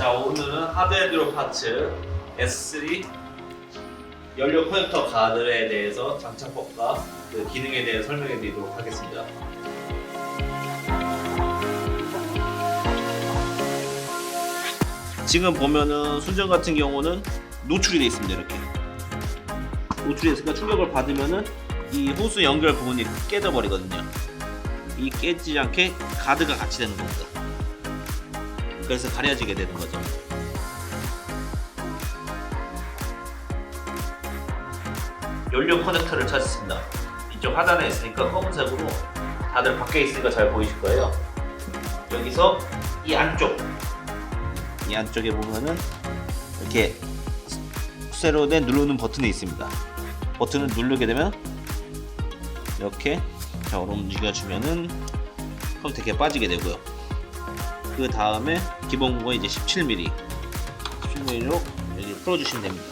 자 오늘은 하드앤드로 파츠 S3 연료 커넥터 가드에 대해서 장착법과 그 기능에 대해 설명해 드리도록 하겠습니다. 지금 보면은 순정 같은 경우는 노출이 되어 있습니다 이렇게. 노출이 됐으니까 충격을 받으면은 이 호수 연결 부분이 깨져 버리거든요. 이 깨지지 않게 가드가 같이 되는 겁니다 그래서 가려지게 되는 거죠 연료 커넥터를 찾습니다 이쪽 하단에 있으니까 검은색으로 다들 밖에 있으니까 잘 보이실 거예요 여기서 이 안쪽 이 안쪽에 보면은 이렇게 쇠로 된 누르는 버튼이 있습니다. 버튼을 누르게 되면 이렇게 좌우로 움직여주면은 컨택에 빠지게 되고요. 그 다음에 기본 공간 이제 17mm, 17mm로 여기 풀어주시면 됩니다.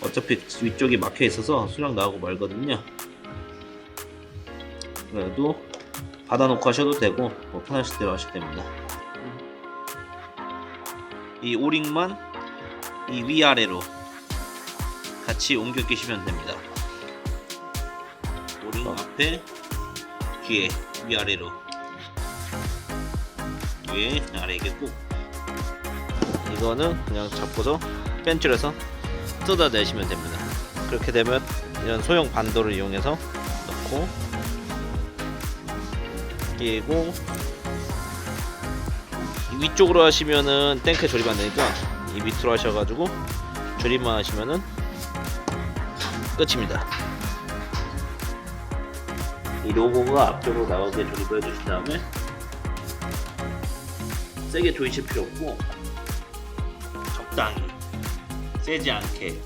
어차피 위쪽이 막혀 있어서 수량 나오고 말거든요. 그래도 받아놓고 하셔도 되고 뭐 편하실 대로 하셔도 됩니다. 이 오링만 이 위아래로 같이 옮겨 끼시면 됩니다. 오링 앞에 뒤에 위아래로 위에 아래 꾹 이거는 그냥 잡고서 벤치에서 뜯어내시면 됩니다. 그렇게 되면 이런 소형 반도를 이용해서 넣고 끼고 이 위쪽으로 하시면은 탱크에 조립 안 되니까 이 밑으로 하셔가지고 조립만 하시면은 끝입니다. 이 로고가 앞쪽으로 나오게 조립을 해주신 다음에 세게 조이실 필요 없고 적당히 세지 않게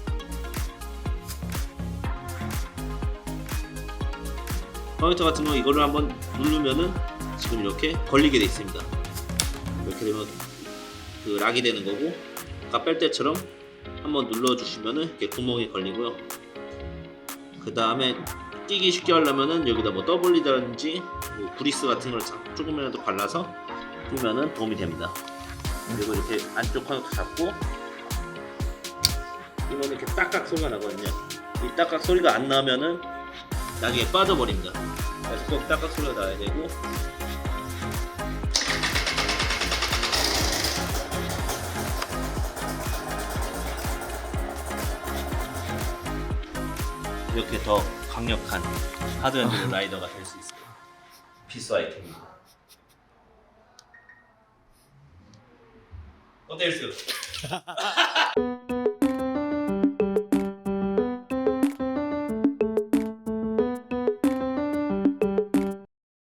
커넥터 같은 거 이거를 한번 누르면은 지금 이렇게 걸리게 돼 있습니다. 이렇게 되면 그 락이 되는 거고 아까 뺄 때처럼 한번 눌러주시면은 이렇게 구멍이 걸리고요. 그 다음에 끼기 쉽게 하려면은 여기다 뭐 더블리다든지 뭐 브리스 같은 걸 자- 조금이라도 발라서 끼면은 도움이 됩니다. 그리고 이렇게 안쪽 커넥터 잡고 이거는 이렇게 딱딱 소리가 나거든요. 이 딱딱 소리가 안 나면은 나중에 빠져버립니다. 그래서 꼭 딱딱 소리가 나야 되고 이렇게 더 강력한 하드앤드 라이더가 될 수 있어요. 필수 아이템입니다. 어때요?